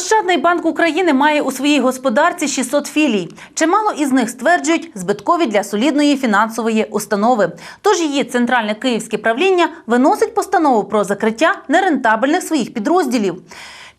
Ощадний банк України має у своїй господарці 600 філій. Чимало із них стверджують збиткові для солідної фінансової установи. Тож її центральне київське правління виносить постанову про закриття нерентабельних своїх підрозділів.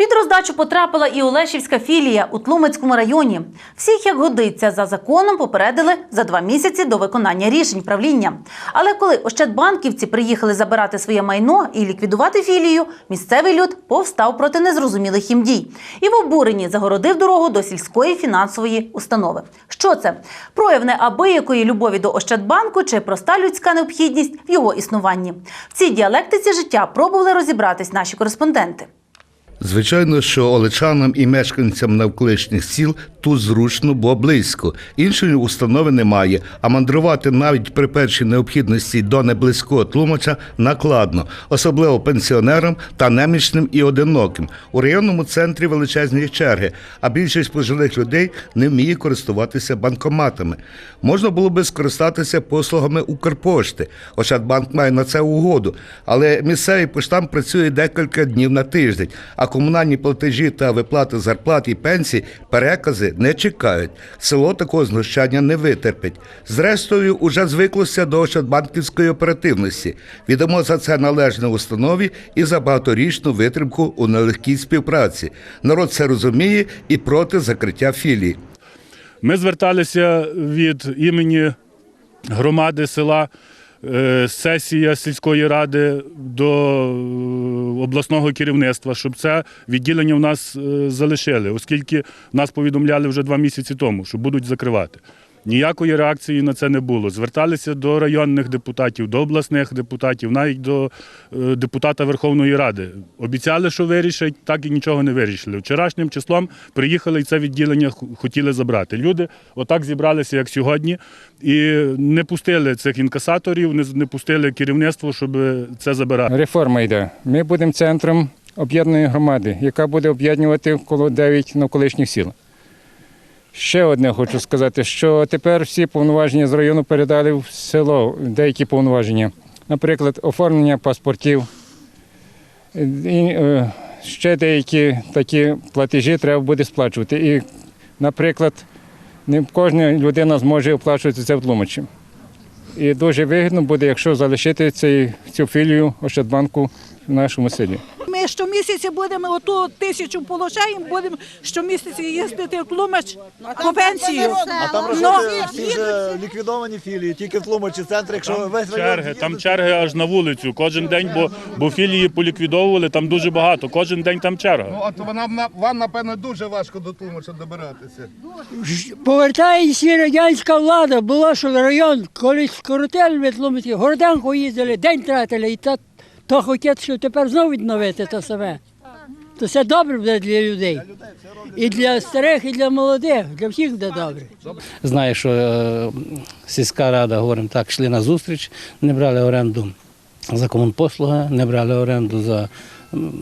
Під роздачу потрапила і Олешівська філія у Тлумацькому районі. Всіх, як годиться, за законом попередили за два місяці до виконання рішень правління. Але коли ощадбанківці приїхали забирати своє майно і ліквідувати філію, місцевий люд повстав проти незрозумілих їм дій і в обуренні загородив дорогу до сільської фінансової установи. Що це? Прояв неабиякої любові до Ощадбанку чи проста людська необхідність в його існуванні. В цій діалектиці життя пробували розібратись наші кореспонденти. Звичайно, що олечанам і мешканцям навколишніх сіл тут зручно, бо близько. Іншої установи немає, а мандрувати навіть при першій необхідності до неблизького тлумача накладно, особливо пенсіонерам та немічним і одиноким. У районному центрі величезні черги, а більшість пожилих людей не вміє користуватися банкоматами. Можна було би скористатися послугами Укрпошти. Ощадбанк має на це угоду, але місцевий поштам працює декілька днів на тиждень, а комунальні платежі та виплати зарплат і пенсій перекази не чекають. Село такого знущання не витерпить. Зрештою, уже звиклося до ощадбанківської оперативності. Відомо за це належне установі і за багаторічну витримку у нелегкій співпраці. Народ це розуміє і проти закриття філії. Ми зверталися від імені громади села, сесія сільської ради до е, обласного керівництва, щоб це відділення в нас е, залишили, оскільки нас повідомляли вже два місяці тому, що будуть закривати. Ніякої реакції на це не було. Зверталися до районних депутатів, до обласних депутатів, навіть до е, депутата Верховної Ради. Обіцяли, що вирішать, так і нічого не вирішили. Вчорашнім числом приїхали і це відділення хотіли забрати. Люди отак зібралися, як сьогодні, і не пустили цих інкасаторів, не, пустили керівництво, щоб це забирати. Реформа йде. Ми будемо центром об'єднаної громади, яка буде об'єднувати коло 9 навколишніх сіл. Ще одне хочу сказати, що тепер всі повноваження з району передали в село, деякі повноваження. Наприклад, оформлення паспортів. І, е, ще деякі такі платежі треба буде сплачувати. І, наприклад, не кожна людина зможе оплачувати це в Тлумачі. І дуже вигідно буде, якщо залишити цю філію Ощадбанку в нашому селі. Ми щомісяця будемо оту тисячу получаємо, будемо щомісяця їздити в Тлумач по пенсію. А там Ну, всі вже ліквідовані філії, тільки в Тлумачі центр, якщо весь район Черги, там черги аж на вулицю. Кожен день, бо, бо філії поліквідовували, там дуже багато. Кожен день там черга. Ну, от вона вам, напевно, дуже важко до тлумача добиратися. Повертається радянська влада, було, що район колись скоротили відломити, Горденко їздили, день тратили, і то, то хотять, що тепер знову відновити те саме. То це добре буде для людей. І для старих, і для молодих, для всіх буде добре. Знаю, що е, сільська рада, говоримо так, йшли на зустріч, не брали оренду за комунпослуги, не брали оренду за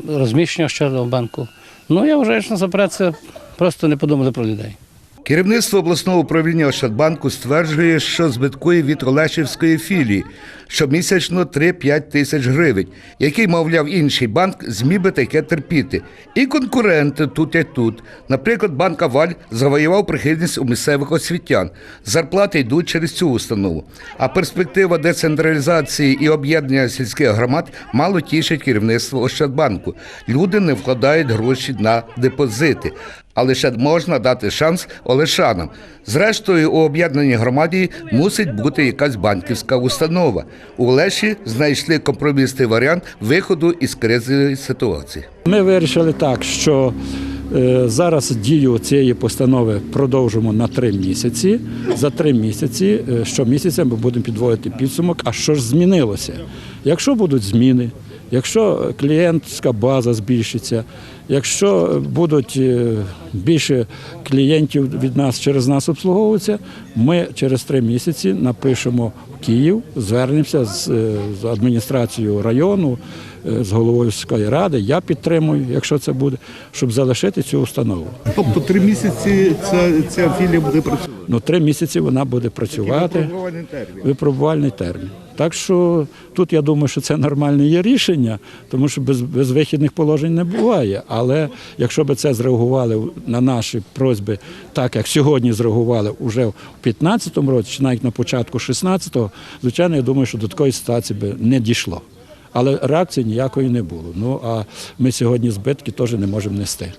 розміщення щодо банку. Ну, я вважаю, що за працю просто не подумали про людей. Керівництво обласного управління Ощадбанку стверджує, що збиткує від Олешівської філії щомісячно 3-5 тисяч гривень, який, мовляв, інший банк зміг би таке терпіти. І конкуренти тут і тут. Наприклад, банк Аваль завоював прихильність у місцевих освітян. Зарплати йдуть через цю установу. А перспектива децентралізації і об'єднання сільських громад мало тішить керівництво Ощадбанку. Люди не вкладають гроші на депозити. Але ще можна дати шанс Олешанам. Зрештою, у об'єднаній громаді мусить бути якась банківська установа. У Олеші знайшли компромісний варіант виходу із кризової ситуації. Ми вирішили так, що е, зараз дію цієї постанови продовжимо на три місяці. За три місяці е, щомісяця ми будемо підводити підсумок. А що ж змінилося? Якщо будуть зміни, якщо клієнтська база збільшиться, якщо будуть е, більше клієнтів від нас через нас обслуговуватися, ми через три місяці напишемо в Київ, звернемося з, е, з адміністрацією району, е, з головою сільської ради. Я підтримую, якщо це буде, щоб залишити цю установу. Тобто три місяці ця, ця філія буде працювати. Ну, три місяці вона буде працювати. Випробувальний термін. Випробувальний термін. Так що тут я думаю, що це нормальне є рішення, тому що без, без вихідних положень не буває. Але якщо б це зреагували на наші просьби, так як сьогодні зреагували вже в 2015 році, чи навіть на початку 16-го, звичайно, я думаю, що до такої ситуації би не дійшло. Але реакції ніякої не було. Ну а ми сьогодні збитки теж не можемо нести.